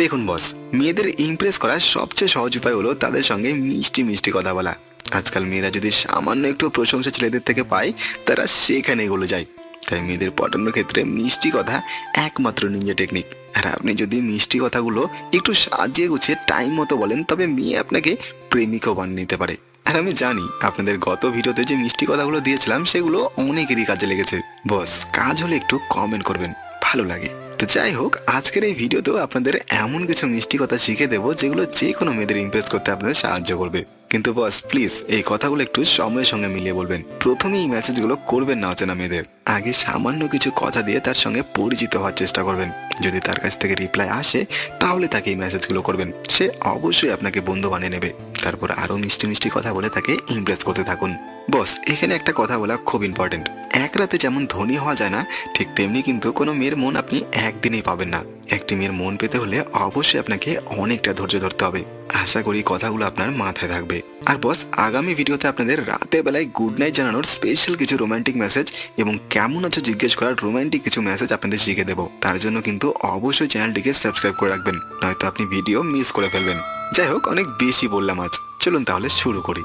দেখুন বস, মেয়েদের ইমপ্রেস করার সবচেয়ে সহজ উপায় হলো তাদের সঙ্গে মিষ্টি মিষ্টি কথা বলা। আজকাল মেয়েরা যদি সামান্য একটু প্রশংসা ছেলেদের থেকে পায়, তারা সেখানে এগুলো যায়। তাই মেয়েদের পটানোর ক্ষেত্রে মিষ্টি কথা একমাত্র নিজে টেকনিক আর আপনি যদি মিষ্টি কথাগুলো একটু সাজিয়ে গুছিয়ে টাইম মতো বলেন, তবে মেয়ে আপনাকে প্রেমিকও বানিয়ে নিতে পারে। আর আমি জানি আপনাদের গত ভিডিওতে যে মিষ্টি কথাগুলো দিয়েছিলাম, সেগুলো অনেকেরই কাজে লেগেছে। বস, কাজ হলে একটু কমেন্ট করবেন, ভালো লাগে। তো যাই হোক আজকের এই ভিডিওতেও আপনাদের এমন কিছু মিষ্টি কথা শিখে দেবো যেগুলো যে কোনো মেয়েদের ইমপ্রেস করতে আপনাদের সাহায্য করবে। কিন্তু বস প্লিজ এই কথাগুলো একটু সময়ের সঙ্গে মিলিয়ে বলবেন। প্রথমে এই মেসেজগুলো করবেন না অচেনা মেয়েদের। আগে সামান্য কিছু কথা দিয়ে তার সঙ্গে পরিচিত হওয়ার চেষ্টা করবেন। যদি তার কাছ থেকে রিপ্লাই আসে, তাহলে তাকে এই মেসেজগুলো করবেন। সে অবশ্যই আপনাকে বন্ধু বানিয়ে নেবে। তারপর আরও মিষ্টি মিষ্টি কথা বলে তাকে ইমপ্রেস করতে থাকুন। বস এখানে একটা কথা বলা খুব ইম্পর্টেন্ট এক রাতে যেমন ধনী হওয়া যায় না, ঠিক তেমনি কিন্তু কোনো মেয়ের মন আপনি একদিনেই পাবেন না। একটি মেয়ের মন পেতে হলে অবশ্যই আপনাকে অনেকটা ধৈর্য ধরতে হবে। আশা করি কথাগুলো আপনার মাথায় থাকবে। আর বস, আগামী ভিডিওতে আপনাদের রাতের বেলায় গুড নাইট জানানোর স্পেশাল কিছু রোমান্টিক মেসেজ এবং কেমন আছো জিজ্ঞেস করার রোমান্টিক কিছু মেসেজ আপনাদের শিখে দেবো। তার জন্য কিন্তু অবশ্যই চ্যানেলটিকে সাবস্ক্রাইব করে রাখবেন, নয়তো আপনি ভিডিও মিস করে ফেলবেন। যাই হোক, অনেক বেশি বললাম আজ। চলুন তাহলে শুরু করি।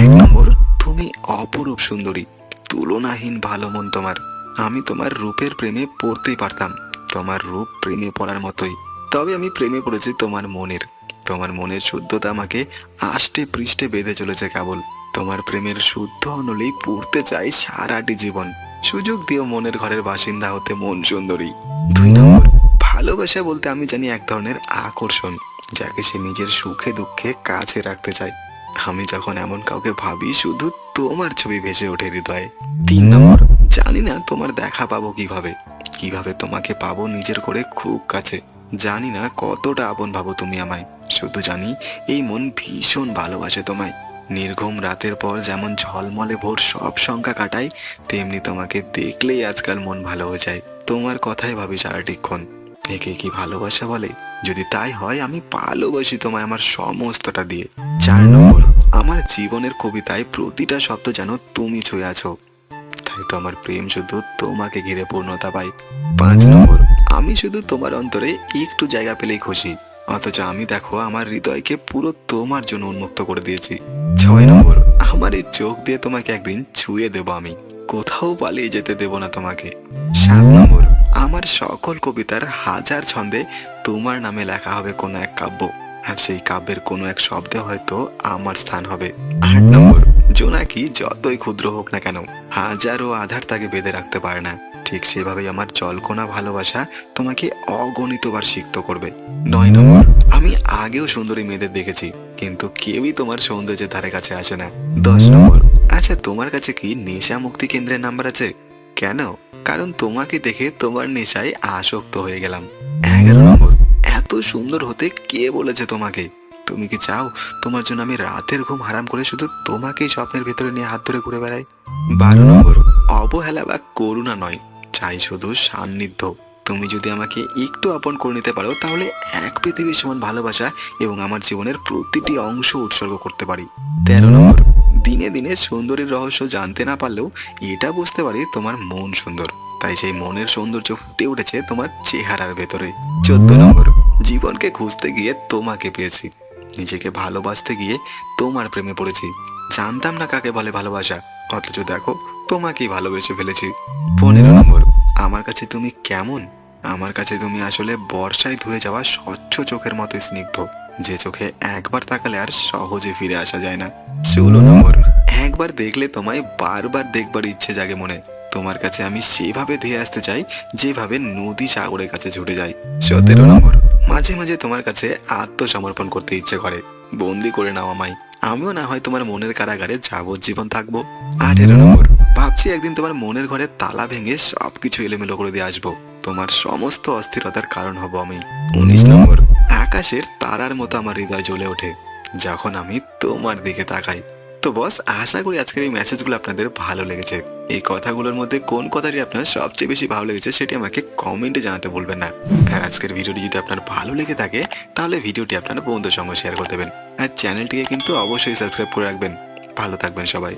এক নম্বর, তুমি অপরূপ সুন্দরী। তুলনাহীন ভালো মন তোমার। আমি তোমার রূপের প্রেমে পড়তেই পারতাম। তোমার রূপ প্রেমে পড়ার মতোই। তবে আমি প্রেমে পড়েছি তোমার মনের। তোমার মনের শুদ্ধতা আমাকে আষ্টে পৃষ্ঠে বেঁধে চলেছে কেবল। তোমার প্রেমের শুদ্ধ অনলেই পড়তে চাই সারাটি জীবন। সুযোগ দিও মনের ঘরের বাসিন্দা হতে মন সুন্দরী। দুই নম্বর। ভালোবাসা বলতে আমি জানি এক ধরনের আকর্ষণ যাকে সে নিজের সুখে দুঃখে কাছে রাখতে চায়। আমি যখন এমন কাউকে ভাবি, শুধু তোমার ছবি ভেসে ওঠে হৃদয়ে। তিন নম্বর, জানি না তোমার দেখা পাবো কীভাবে। কীভাবে তোমাকে পাবো নিজের করে খুব কাছে। জানি না কতটা আপন ভাবো তুমি আমায়। শুধু জানি এই মন ভীষণ ভালোবাসে তোমায়। নির্ঘুম রাতের পর যেমন ঝলমলে ভোর সব সংখ্যা কাটাই তেমনি তোমাকে দেখলেই আজকাল মন ভালো হয়ে যায়। তোমার কথাই ভাবি সারাটিক্ষণ। একে কি ভালোবাসা বলে? যদি তাই হয়, আমি ভালোবাসি তোমায় আমার সমস্তটা দিয়ে। চার নম্বর আমার জীবনের কবিতায় প্রতিটা শব্দ যেন তুমি ছুঁয়ে আছো। তাই তো আমার প্রেম শুধু তোমাকে ঘিরে পূর্ণতা পাই পাঁচ নম্বর, আমি শুধু তোমার অন্তরে একটু জায়গা পেলেই খুশি। অথচ আমি দেখো, আমার হৃদয়কে পুরো তোমার জন্য উন্মুক্ত করে দিয়েছি। ছয় নম্বর, আমার এই চোখ দিয়ে তোমাকে একদিন ছুঁয়ে দেব আমি। কোথাও পালিয়ে যেতে দেব না তোমাকে। সাত নম্বর, আমার সকল কবিতার হাজার ছন্দে তোমার নামে লেখা হবে কোনো এক কাব্য। আর সেই কাব্যের কোনো এক শব্দে হয়তো আমার স্থান হবে। আট নম্বর, জোনাকি যতই ক্ষুদ্র হোক না কেন, হাজারো আধার তাকে বেঁধে রাখতে পারে না। ঠিক সেভাবেই আমার জলকোনা ভালোবাসা তোমাকে অগণিতবার সিক্ত করবে। নয় নম্বর, আমি আগেও সুন্দরী মেয়েদের দেখেছি, কিন্তু কেউই তোমার সৌন্দর্যের ধারে কাছে আসে না। দশ নম্বর আচ্ছা তোমার কাছে কি নেশা মুক্তি কেন্দ্রের নাম্বার আছে? কেন? কারণ তোমাকে দেখে তোমার নেশায় আসক্ত হয়ে গেলাম। এগারো নম্বর এত সুন্দর হতে কে বলেছে তোমাকে? তুমি কি চাও তোমার জন্য আমি রাতের ঘুম হারাম করে শুধু তোমাকেই স্বপ্নের ভেতরে নিয়ে হাত ধরে ঘুরে বেড়াই? বারো নম্বর অবহেলা বা করুণা নয় চাই শুধু সান্নিধ্য। তুমি যদি আমাকে একটু আপন করে নিতে পারো তাহলে এক পৃথিবীর সমান ভালোবাসা এবং আমার জীবনের প্রতিটি অংশ উৎসর্গ করতে পারি। তেরো নম্বর দিনে দিনে সুন্দরীর রহস্য জানতে না পারলেও এটা বুঝতে পারি তোমার মন সুন্দর। তাই সেই মনের সৌন্দর্য ফুটে উঠেছে তোমার চেহারার ভেতরে। চোদ্দ নম্বর জীবনকে খুঁজতে গিয়ে তোমাকে পেয়েছি। নিজেকে ভালোবাসতে গিয়ে তোমার প্রেমে পড়েছি। জানতাম না কাকে বলে ভালোবাসা, অথচ দেখো তোমাকেই ভালোবেসে ফেলেছি। পনেরো নম্বর, আমার কাছে তুমি কেমন? আমার কাছে তুমি আসলে বর্ষায় ধুয়ে যাওয়া স্বচ্ছ চোখের মতো স্নিগ্ধ। যে চোখে একবার তাকালে আর সহজে ফিরে আসা যায় না। ষোলো নম্বর, একবার দেখলে তোমায় বারবার দেখবার ইচ্ছে জাগে মনে। তোমার কাছে আমি সেভাবে ধেয়ে আসতে চাই, যেভাবে নদী সাগরের কাছে ছুটে যায়। সতেরো নম্বর মাঝে মাঝে তোমার কাছে আত্মসমর্পণ করতে ইচ্ছে করে। বন্দি করে নাও আমায়। আমিও না হয় তোমার মনের কারাগারে যাবজ্জীবন থাকব। আঠেরো নম্বর ভাবছি একদিন তোমার মনের ঘরে তালা ভেঙে সবকিছু এলোমেলো করে দিয়ে আসব। তোমার সমস্ত অস্থিরতার কারণ হব আমি। উনিশ নম্বর আকাশের তারার মতো আমার হৃদয় জ্বলে ওঠে। যখন আমি তোমার দিকে তাকাই তো বস আশা করি আজকের এই মেসেজগুলো আপনাদের ভালো লেগেছে। এই কথাগুলোর মধ্যে কোন কথাটি আপনার সবচেয়ে বেশি ভালো লেগেছে সেটি আমাকে কমেন্টে জানাতে বলবেন না। আর আজকের ভিডিওটি যদি আপনার ভালো লেগে থাকে, তাহলে ভিডিওটি আপনার বন্ধুর সঙ্গে শেয়ার করে দেবেন। আর চ্যানেলটিকে কিন্তু অবশ্যই সাবস্ক্রাইব করে রাখবেন। ভালো থাকবেন সবাই।